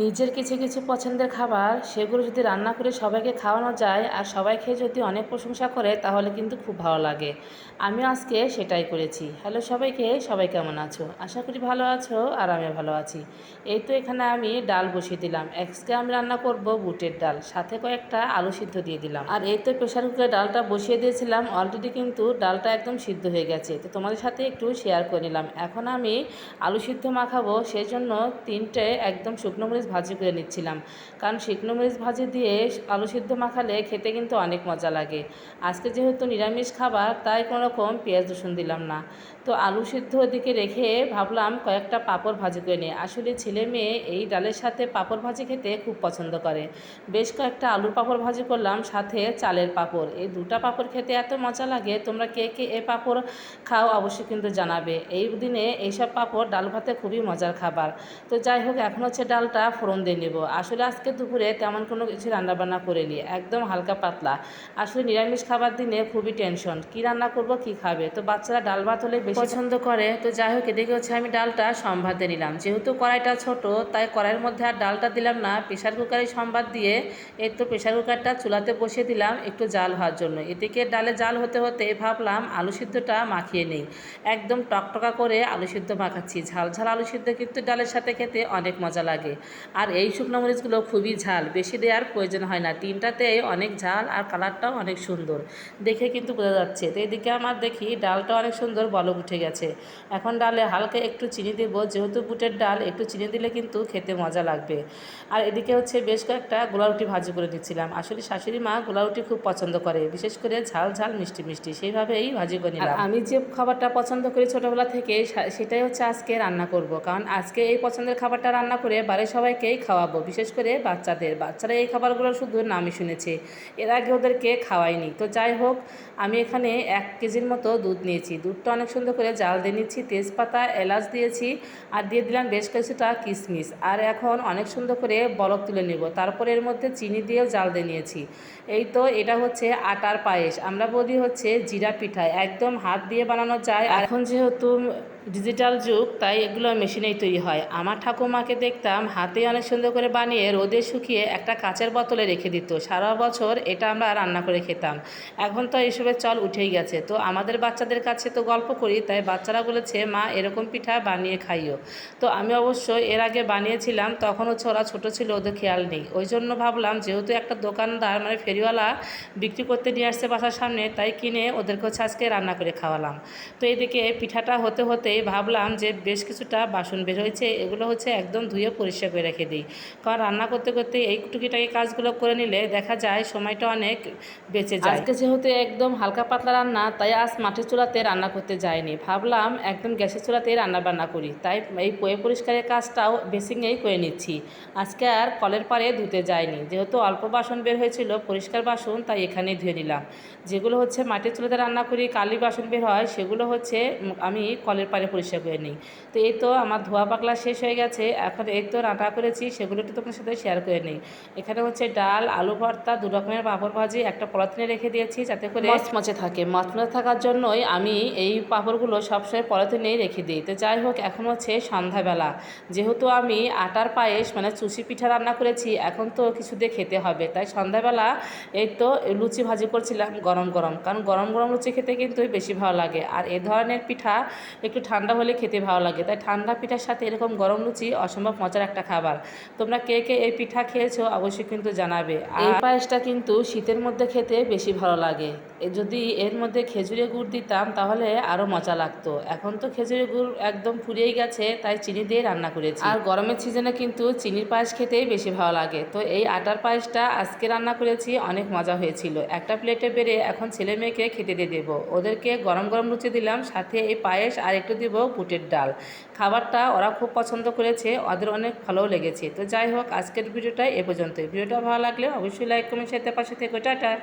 নিজের কিছু কিছু পছন্দের খাবার, সেগুলো যদি রান্না করে সবাইকে খাওয়ানো যায় আর সবাই খেয়ে যদি অনেক প্রশংসা করে, তাহলে কিন্তু খুব ভালো লাগে। আমিও আজকে সেটাই করেছি। হ্যালো সবাইকে, সবাই কেমন আছো? আশা করি ভালো আছো আর আমি ভালো আছি। এই তো এখানে আমি ডাল বসিয়ে দিলাম। আজকে আমি রান্না করব বুটের ডাল, সাথে কয়েকটা আলু সিদ্ধ দিয়ে দিলাম। আর এই তো প্রেশার কুকারে ডালটা বসিয়ে দিয়েছিলাম। অলরেডি কিন্তু ডালটা একদম সিদ্ধ হয়ে গেছে। তো তোমাদের সাথে একটু শেয়ার করে নিলাম। এখন আমি আলু সিদ্ধ মাখাবো সেই জন্য তিনটে একদম শুকনো মরিচ ভাজি করে নিচ্ছিলাম। কারণ শুকনো মরিচ ভাজি দিয়ে আলু সিদ্ধ মাখালে খেতে কিন্তু অনেক মজা লাগে। আজকে যেহেতু নিরামিষ খাবার, তাই কোনো রকম পেঁয়াজ রসুন দিলাম না। তো আলু সিদ্ধ ওদিকে রেখে ভাবলাম কয়েকটা পাঁপড় ভাজি করে নিই। আসলে ছেলে মেয়ে এই ডালের সাথে পাঁপড় ভাজি খেতে খুব পছন্দ করে। বেশ কয়েকটা আলুর পাঁপড় ভাজি করলাম, সাথে চালের পাঁপড়। এই দুটা পাঁপড় খেতে এত মজা লাগে, তোমরা কে কে এ পাঁপড় খাও অবশ্যই কিন্তু জানাবে। এই দিনে এইসব পাঁপড় ডাল ভাতে খুবই মজার খাবার। তো যাই হোক, এখন হচ্ছে ডালটা ফোড়ন দিয়ে নেব। আসলে আজকে দুপুরে তেমন কোনো কিছু রান্নাবান্না করিনি, একদম হালকা পাতলা। আসলে নিরামিষ খাবার দিনে খুবই টেনশন কি রান্না করব, কি খাবে? তো বাচ্চারা ডাল ভাত হলে বেশি পছন্দ করে, তো যাই হোক, এদিকে হচ্ছে আমি ডালটা সম্ভাতে নিলাম। যেহেতু কড়াইটা ছোট, তাই কড়াইয়ের মধ্যে আর ডালটা দিলাম না। প্রেশার কুকারে সম্বাদ দিয়ে এই তো প্রেশার কুকারটা চুলাতে বসিয়ে দিলাম একটু জাল হওয়ার জন্য। এদিকে ডালে জাল হতে হতে ভাবলাম আলু সিদ্ধটা মাখিয়ে নেই। একদম টকটকা করে আলু সিদ্ধ মাখাচ্ছি। ঝাল ঝাল আলু সিদ্ধ কিন্তু ডালের সাথে খেতে অনেক মজা লাগে। আর এই শুকনো মরিচগুলো খুবই ঝাল বেশি দেওয়ার প্রয়োজন হয় না। তিনটাতে অনেক ঝাল আর কালারটাও অনেক সুন্দর। দেখে কিন্তু বোঝা যাচ্ছে। তো এদিকে আমার দেখি ডালটা অনেক সুন্দর বলক উঠে গেছে। এখন ডালে হালকা একটু চিনি দেবো। যেহেতু বুটের ডাল একটু চিনি দিলে কিন্তু খেতে মজা লাগবে। আর এদিকে হচ্ছে বেশ কয়েকটা গোলা রুটি ভাজি করে দিচ্ছিলাম আসলে শাশুড়ি মা গোলা রুটি খুব পছন্দ করে। বিশেষ করে ঝাল ঝাল মিষ্টি মিষ্টি সেইভাবেই ভাজি করে নিলাম। আমি যে খাবারটা পছন্দ করি ছোটোবেলা থেকে সেটাই হচ্ছে আজকে রান্না করব। কারণ আজকে এই পছন্দের খাবারটা রান্না করে বাড়ির সবাইকেই খাওয়াবো, বিশেষ করে বাচ্চাদের। বাচ্চারা এই খাবারগুলো শুধু নামই শুনেছে। এর আগে ওদেরকে খাওয়াইনি। তো যাই হোক, আমি এখানে এক কেজির মতো দুধ নিয়েছি। দুধটা অনেক সুন্দর করে জাল দিয়ে নিচ্ছি, তেজপাতা, এলাচ দিয়েছি আর দিয়ে দিলাম বেশ কিছুটা কিশমিশ। আর এখন অনেক সুন্দর করে বরফ তুলে নেব। তারপরে এর মধ্যে চিনি দিয়েও জাল দিয়ে নিয়েছি। এই তো এটা হচ্ছে আটার পায়েস। আমরা বলি হচ্ছে জিরা পিঠা। একদম হাত দিয়ে বানানো যায়। এখন যেহেতু ডিজিটাল যুগ, তাই এগুলো মেশিনেই তৈরি হয়। আমার ঠাকুমাকে দেখতাম হাতে অনেক সুন্দর করে বানিয়ে রোদে শুকিয়ে একটা কাচের বোতলে রেখে দিত। সারা বছর এটা আমরা রান্না করে খেতাম। এখন তো এসবের চল উঠেই গেছে। তো আমাদের বাচ্চাদের কাছে তো গল্প করি, তাই বাচ্চারা বলেছে, মা, এরকম পিঠা বানিয়ে খাইও। তো আমি অবশ্য এর আগে বানিয়েছিলাম তখন হচ্ছে ওরা ছোটো ছিল, ওদের খেয়াল নেই। ওই জন্য ভাবলাম, যেহেতু একটা দোকানদার মানে ফেরিওয়ালা বিক্রি করতে নিয়ে আসছে বাসার সামনে, তাই কিনে ওদেরকে হচ্ছে আজকে রান্না করে খাওয়ালাম। তো এদিকে পিঠাটা হতে হতে ভাবলাম যে বেশ কিছুটা বাসন বের হয়েছে, এগুলো হচ্ছে একদম ধুয়ে পরিষ্কার করে রেখে দিই। কারণ রান্না করতে করতে এই টুকিটাকি কাজগুলো করে নিলে দেখা যায় সময়টা অনেক বেঁচে যায়। আজকে যেহেতু একদম হালকা পাতলা রান্না, তাই আজ মাটির চুলাতে রান্না করতে যায়নি ভাবলাম একদম গ্যাসের চুলাতেই রান্না বান্না করি, তাই এই পয়ে পরিষ্কারের কাজটাও বেসিংয়েই করে নিচ্ছি। আজকে আর কলের পাড়ে ধুতে যায়নি যেহেতু অল্প বাসন বের হয়েছিল, পরিষ্কার বাসন তাই এখানেই ধুয়ে নিলাম। যেগুলো হচ্ছে মাটির চুলাতে রান্না করি, কালি বাসন বের হয়, সেগুলো হচ্ছে আমি কলের পাড়ে পরিষ্কার করে নিই। তো এই তো আমার ধোয়া পাকলা শেষ হয়ে গেছে। এখন এই তো রান্না করেছি, সেগুলো একটু তোমার সাথে শেয়ার করে নিই। এখানে হচ্ছে ডাল, আলু ভর্তা, দু রকমের পাঁপড় ভাজি, একটা পলিথিনে রেখে দিয়েছি যাতে করে মচমচে থাকে। মচমচে থাকার জন্যই আমি এই পাঁপড়গুলো সবসময় পলিথিনেই রেখে দিই। তো যাই হোক, এখন হচ্ছে সন্ধ্যাবেলা। যেহেতু আমি আটার পায়েস মানে চুষি পিঠা রান্না করেছি, এখন তো কিছু দিয়ে খেতে হবে। তাই সন্ধ্যাবেলা এই তো লুচি ভাজি করছিলাম গরম গরম। কারণ গরম গরম লুচি খেতে কিন্তু বেশি ভালো লাগে। আর এ ধরনের পিঠা একটু ঠান্ডা হলে খেতে ভালো লাগে। তাই ঠান্ডা পিঠার সাথে এরকম গরম লুচি অসম্ভব মজার একটা খাবার। তোমরা কে কে এই পিঠা খেয়েছো অবশ্যই কিন্তু জানাবে। আর এই পায়েসটা কিন্তু শীতের মধ্যে খেতে বেশি ভালো লাগে। যদি এর মধ্যে খেজুরের গুড় দিতাম তাহলে আরও মজা লাগতো। এখন তো খেজুরের গুড় একদম ফুরিয়েই গেছে তাই চিনি দিয়ে রান্না করেছি। আর গরমের সিজনে কিন্তু চিনির পায়েস খেতেই বেশি ভালো লাগে। তো এই আটার পায়েসটা আজকে রান্না করেছি অনেক মজা হয়েছিল। একটা প্লেটে বেড়ে এখন ছেলে মেয়েকে খেতে দিয়ে দেবো। ওদেরকে গরম গরম লুচি দিলাম সাথে এই পায়েস আর একটু দিব বুটের ডাল। খাবারটা ওরা খুব পছন্দ করেছে, ওদের অনেক ভালোও লেগেছে। তো যাই হোক, আজকের ভিডিওটা এ পর্যন্তই। ভিডিওটা ভালো লাগলে অবশ্যই লাইক কমেন্ট সাথে পাশে থেকে। টাটা।